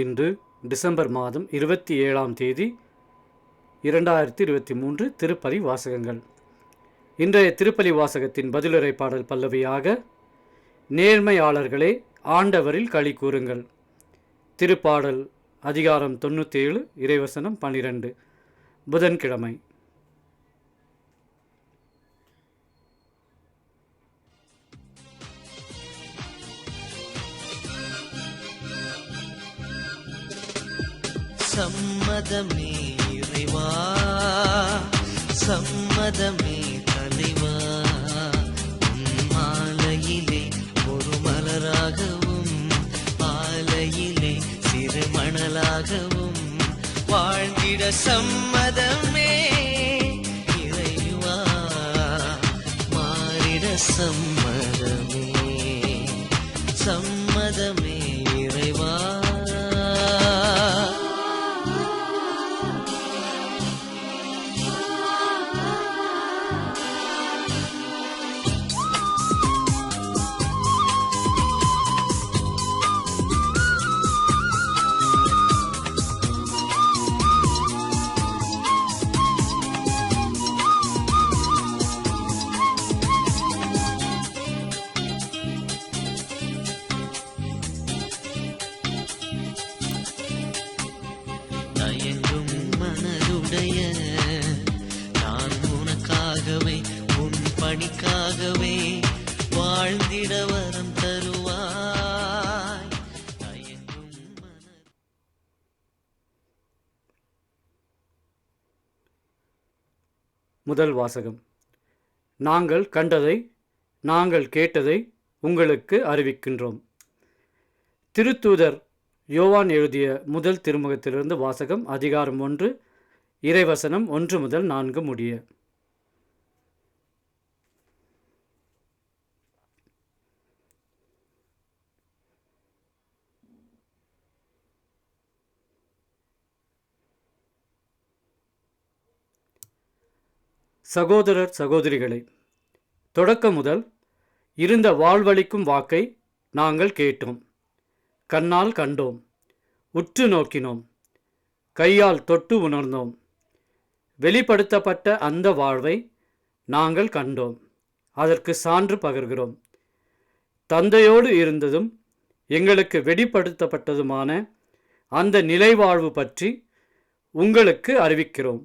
இன்று டிசம்பர் மாதம் இருபத்தி ஏழாம் தேதி இரண்டாயிரத்தி இருபத்தி மூன்று திருப்பலி வாசகங்கள். இன்றைய திருப்பலி வாசகத்தின் பதிலுரை பாடல் பல்லவியாக நேர்மையாளர்களே ஆண்டவரில் களி கூறுங்கள். திருப்பாடல் அதிகாரம் தொண்ணூற்றி ஏழு இறைவசனம் பன்னிரண்டு. புதன்கிழமை. சம்மதமே இறைவா சம்மதமே தலைவா. மாலையிலே ஒரு மலராகவும் ஆலையிலே சிறு மணலாகவும் வாழ்ந்திட சம்மதமே இறைவா. மாறிட சம்ம வாழ்ந்திட வரம் தருவாய். முதல் வாசகம். நாங்கள் கண்டதை நாங்கள் கேட்டதை உங்களுக்கு அறிவிக்கின்றோம். திருத்தூதர் யோவான் எழுதிய முதல் திருமுகத்திலிருந்து வாசகம் அதிகாரம் ஒன்று இறைவசனம் ஒன்று முதல் நான்கு முடிய. சகோதரர் சகோதரிகளே தொடக்கம் முதல் இருந்த வாழ்வளிக்கும் வாக்கை நாங்கள் கேட்டோம். கண்ணால் கண்டோம் உற்று நோக்கினோம் கையால் தொட்டு உணர்ந்தோம். வெளிப்படுத்தப்பட்ட அந்த வாழ்வை நாங்கள் கண்டோம். அதற்கு சான்று பகர்கிறோம். தந்தையோடு இருந்ததும் எங்களுக்கு வெளிப்படுத்தப்பட்டதுமான அந்த நிலைவாழ்வு பற்றி உங்களுக்கு அறிவிக்கிறோம்.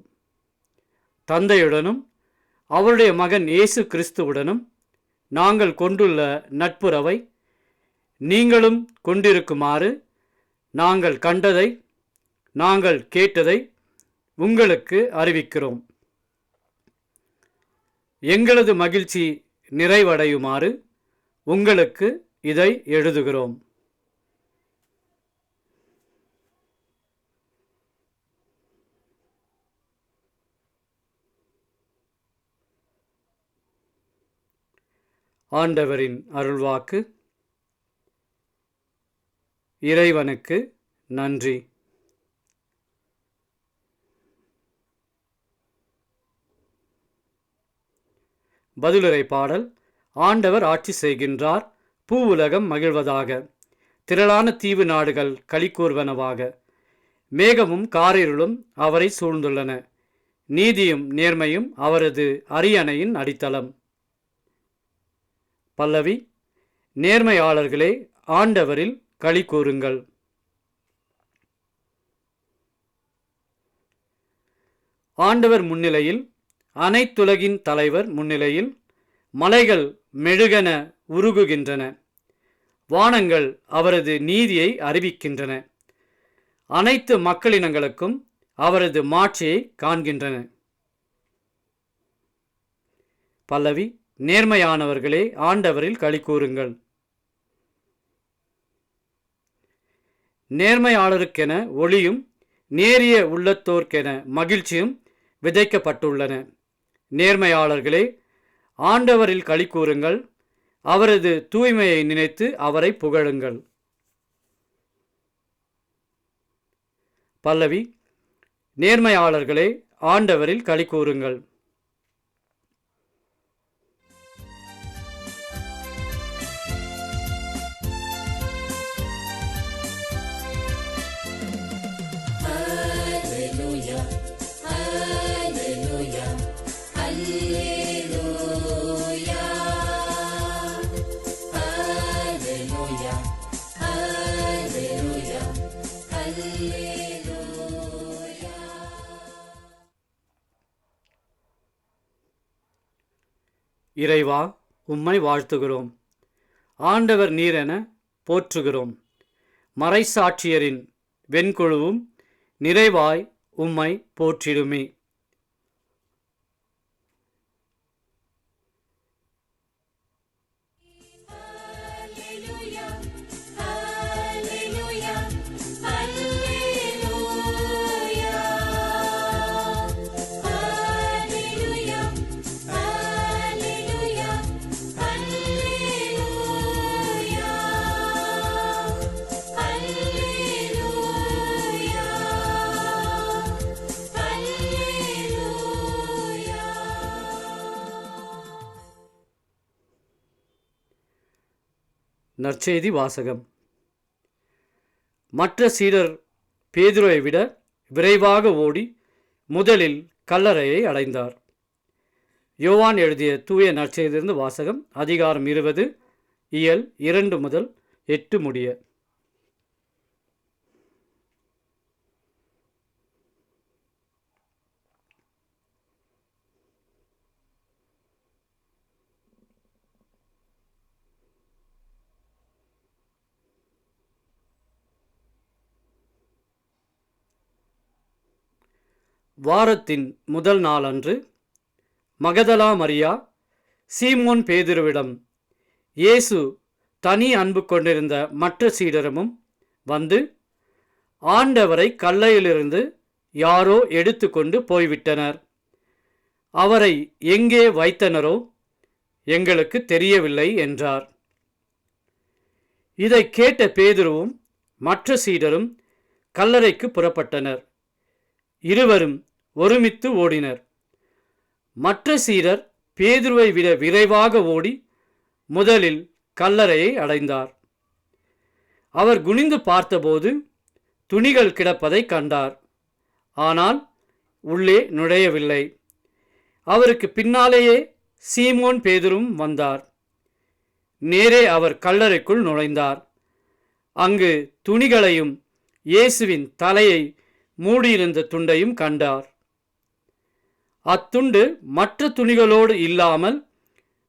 தந்தையுடனும் அவருடைய மகன் இயேசு கிறிஸ்துவுடனும் நாங்கள் கொண்டுள்ள நட்புறவை நீங்களும் கொண்டிருக்குமாறு நாங்கள் கண்டதை நாங்கள் கேட்டதை உங்களுக்கு அறிவிக்கிறோம். எங்களது மகிழ்ச்சி நிறைவடையுமாறு உங்களுக்கு இதை எழுதுகிறோம். ஆண்டவரின் அருள்வாக்கு. இறைவனுக்கு நன்றி. பதிலுரை பாடல் ஆண்டவர் ஆட்சி செய்கின்றார் பூவுலகம் மகிழ்வதாக. திரளான தீவு நாடுகள் களி கூறுவனவாக மேகமும் காரிருளும் அவரை சூழ்ந்துள்ளன. நீதியும் நேர்மையும் அவரது அரியணையின் அடித்தளம். பல்லவி நேர்மையாளர்களே ஆண்டவரில் களி கூறுங்கள். ஆண்டவர் முன்னிலையில் அனைத்துலகின் தலைவர் முன்னிலையில் மலைகள் மெழுகென உருகுகின்றன. வானங்கள் அவரது நீதியை அறிவிக்கின்றன. அனைத்து மக்களினங்களுக்கும் அவரது மாட்சியை காண்கின்றன. பல்லவி நேர்மையானவர்களே ஆண்டவரில் களி கூறுங்கள். நேர்மையாளருக்கென ஒளியும் நேரிய உள்ளத்தோர்க்கென மகிழ்ச்சியும் விதைக்கப்பட்டுள்ளன. நேர்மையாளர்களே ஆண்டவரில் களி கூறுங்கள் அவரது தூய்மையை நினைத்து அவரை புகழுங்கள். பல்லவி நேர்மையாளர்களே ஆண்டவரில் களி கூறுங்கள். இறைவா உம்மை வாழ்த்துகிறோம். ஆண்டவர் நீரென போற்றுகிறோம். மறைசாட்சியரின் வெண்குழுவும் நிறைவாய் உம்மை போற்றிடுமே. நற்செய்தி வாசகம். மற்ற சீடர் பேதுருவை விட விரைவாக ஓடி முதலில் கல்லறையை அடைந்தார். யோவான் எழுதிய தூய நற்செய்தியிலிருந்து வாசகம் அதிகாரம் இருபது இயல் இரண்டு முதல் எட்டு முடிய. வாரத்தின் முதல் நாளன்று மகதலா மரியா சீமோன் பேதுருவிடம் இயேசு தனி அன்பு கொண்டிருந்த மற்ற சீடரமும் வந்து ஆண்டவரை கல்லையிலிருந்து யாரோ எடுத்துக்கொண்டு போய்விட்டனர். அவரை எங்கே வைத்தனரோ எங்களுக்கு தெரியவில்லை என்றார். இதை கேட்ட பேதுருவும் மற்ற சீடரும் கல்லறைக்கு புறப்பட்டனர். இருவரும் ஒருமித்து ஓடினர். மற்ற சீரர் பேதுருவை விட விரைவாக ஓடி முதலில் கல்லறையை அடைந்தார். அவர் குனிந்து பார்த்தபோது துணிகள் கிடப்பதை கண்டார். ஆனால் உள்ளே நுழையவில்லை. அவருக்கு பின்னாலேயே சீமோன் பேதுரும் வந்தார். நேரே அவர் கல்லறைக்குள் நுழைந்தார். அங்கு துணிகளையும் இயேசுவின் தலையை மூடியிருந்த துண்டையும் கண்டார். அத்துண்டு மற்ற துணிகளோடு இல்லாமல்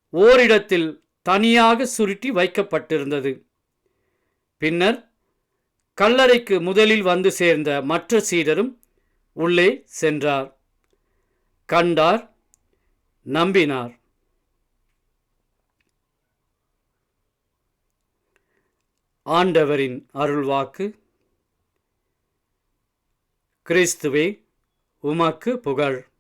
ஓரிடத்தில் தனியாக சுருட்டி வைக்கப்பட்டிருந்தது. பின்னர் கல்லறைக்கு முதலில் வந்து சேர்ந்த மற்ற சீடரும் உள்ளே சென்றார். கண்டார் நம்பினார். ஆண்டவரின் அருள்வாக்கு. கிறிஸ்துவே உமக்கு புகழ்.